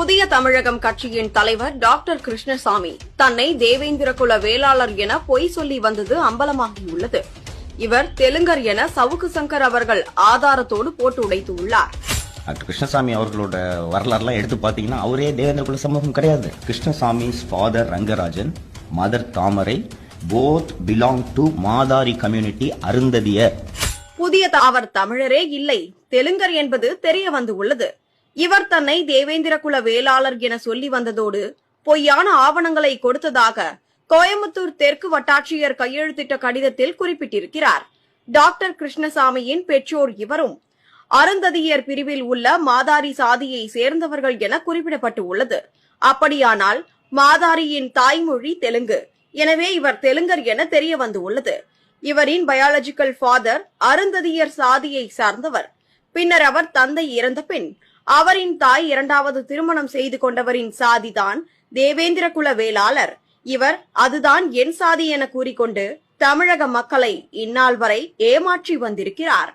புதிய தமிழகம் கட்சியின் தலைவர் டாக்டர் கிருஷ்ணசாமி தன்னை தேவேந்திர குல வேளாளர் என பொய் சொல்லி வந்தது அம்பலமாகியுள்ளது. இவர் தெலுங்கர் என சவுக்கு சங்கர் அவர்கள் ஆதாரத்தோடு போட்டு உடைத்துள்ளார். டாக்டர் கிருஷ்ணசாமி அவர்களோட வரலாறுலாம் எடுத்து பார்த்தீங்கன்னா அவரே தேவேந்திர குல சமூகம் கிடையாது. Krishnasamy's father Rangarajan mother Thamarai both belong to Madhari community Arunthathiyar. புதிய அவர் தமிழரே இல்லை. தெலுங்கர் என்பது தெரிய வந்து உள்ளது இவர் தன்னை தேவேந்திர குல வேளாளர் என சொல்லி வந்ததோடு பொய்யான ஆவணங்களை கொடுத்ததாக கோயம்புத்தூர் தெற்கு வட்டாட்சியர் கையெழுத்திட்ட கடிதத்தில் குறிப்பிட்டிருக்கிறார். டாக்டர் கிருஷ்ணசாமியின் பெற்றோர் இவரும் அருந்ததியர் பிரிவில் உள்ள மாதாரி சாதியை சேர்ந்தவர்கள் என குறிப்பிடப்பட்டு உள்ளது. அப்படியானால் மாதாரியின் தாய்மொழி தெலுங்கு. எனவே இவர் தெலுங்கர் என தெரிய வந்து உள்ளது. இவரின் பயாலஜிக்கல் ஃபாதர் அருந்ததியர் சாதியை சார்ந்தவர். பின்னர் அவர் தந்தை இறந்த பின் அவரின் தாய் இரண்டாவது திருமணம் செய்து கொண்டவரின் சாதிதான் தேவேந்திர குல வேளாளர் இவர் அதுதான் என் சாதி என கூறிக்கொண்டு தமிழக மக்களை இந்நாள் வரை ஏமாற்றி வந்திருக்கிறார்.